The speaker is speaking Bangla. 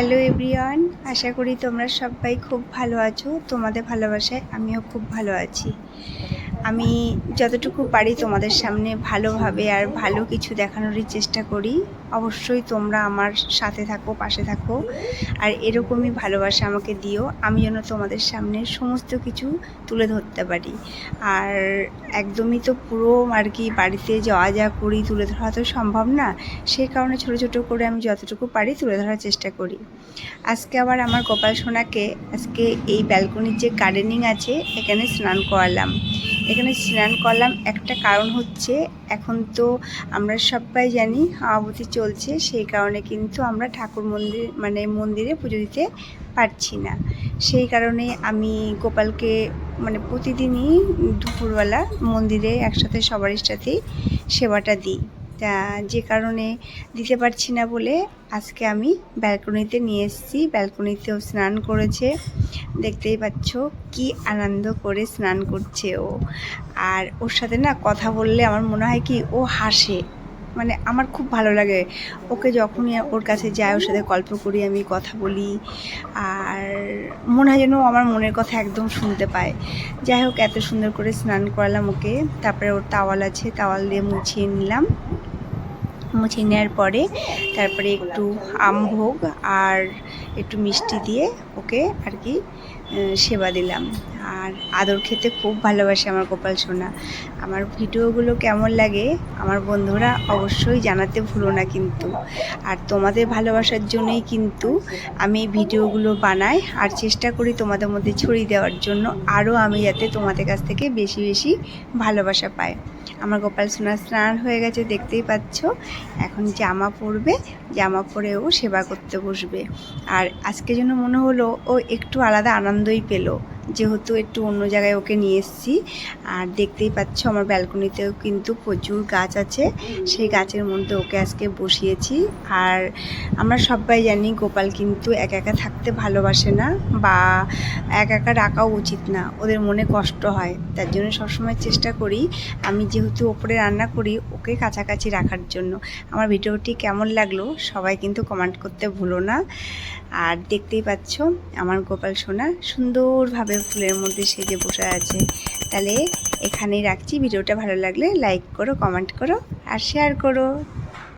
হ্যালো এভরিওয়ান আশা করি তোমরা সবাই খুব ভালো আছো। তোমাদের ভালোবাসায় আমিও খুব ভালো আছি। আমি যতটুকু পারি তোমাদের সামনে ভালোভাবে আর ভালো কিছু দেখানোরই চেষ্টা করি। অবশ্যই তোমরা আমার সাথে থাকো, পাশে থাকো, আর এরকমই ভালোবাসা আমাকে দিও। আমি যেন তোমাদের সামনে সমস্ত কিছু তুলে ধরতে পারি। আর একদমই তো পুরো আর কি বাড়িতে যাওয়া যা করি, তুলে ধরা তো সম্ভব না। সেই কারণে ছোট ছোট করে আমি যতটুকু পারি তুলে ধরার চেষ্টা করি। আজকে আবার আমার গোপাল সোনাকে, আজকে এই ব্যালকনির যে গার্ডেনিং আছে, এখানে স্নান করালাম। এখানে স্নান করলাম। একটা কারণ হচ্ছে, এখন তো আমরা সবাই জানি হাওয়াবতি চলছে, সেই কারণে কিন্তু আমরা ঠাকুর মন্দির মানে মন্দিরে পুজো দিতে পারছি না। সেই কারণে আমি গোপালকে মানে প্রতিদিনই দুপুরবেলা মন্দিরে একসাথে সবার সাথেই সেবাটা দিই। যে কারণে দিতে পারছি না বলে আজকে আমি ব্যালকনিতে নিয়ে এসেছি। ব্যালকনিতেও স্নান করেছে। দেখতেই পাচ্ছ কি আনন্দ করে স্নান করছে ও। আর ওর সাথে না কথা বললে আমার মনে হয় কি ও হাসে। মানে আমার খুব ভালো লাগে। ওকে যখনই ওর কাছে যায় ওর সাথে গল্প করি, আমি কথা বলি। আর মনে হয় যেন আমার মনের কথা একদম শুনতে পায়। যাই হোক, এত সুন্দর করে স্নান করালাম ওকে। তারপরে ওর তাওয়াল আছে তাওয়াল দিয়ে মুছিয়ে নিলাম। মুছিয়ে নেওয়ার পরে তারপরে একটু আমভোগ আর একটু মিষ্টি দিয়ে ওকে আর কি সেবা দিলাম। আর আদর খেতে খুব ভালোবাসে আমার গোপাল সোনা। আমার ভিডিওগুলো কেমন লাগে আমার বন্ধুরা অবশ্যই জানাতে ভুলো না কিন্তু। আর তোমাদের ভালোবাসার জন্যই কিন্তু আমি এই ভিডিওগুলো বানাই। আর চেষ্টা করি তোমাদের মধ্যে ছড়িয়ে দেওয়ার জন্য আরও আমি যাতে তোমাদের কাছ থেকে বেশি বেশি ভালোবাসা পাই। আমার গোপাল সোনা স্নান হয়ে গেছে, দেখতেই পাচ্ছ। এখন জামা পরবে, জামা পরে ও সেবা করতে বসবে। আর আজকে যেন মনে হলো ও একটু আলাদা আনন্দই পেল। যেহেতু একটু অন্য জায়গায় ওকে নিয়ে এসেছি, আর দেখতেই পাচ্ছ আমার ব্যালকনিতেও কিন্তু প্রচুর গাছ আছে। সেই গাছের মধ্যে ওকে আজকে বসিয়েছি। আর আমরা সবাই জানি গোপাল কিন্তু একা একা থাকতে ভালোবাসে না বা একা একা রাখাও উচিত না, ওদের মনে কষ্ট হয়। তার জন্য সবসময় চেষ্টা করি, আমি যেহেতু ওপরে রান্না করি, ওকে কাছাকাছি রাখার জন্য। আমার ভিডিওটি কেমন লাগল সবাই কিন্তু কমেন্ট করতে ভুলো না। আর দেখতেই পাচ্ছ আমার গোপাল সোনা সুন্দরভাবে ফুলের মধ্যে সেজে বসে আছে। তাহলে এখানেই রাখছি। ভিডিওটা ভালো লাগলে লাইক করো কমেন্ট করো আর শেয়ার করো।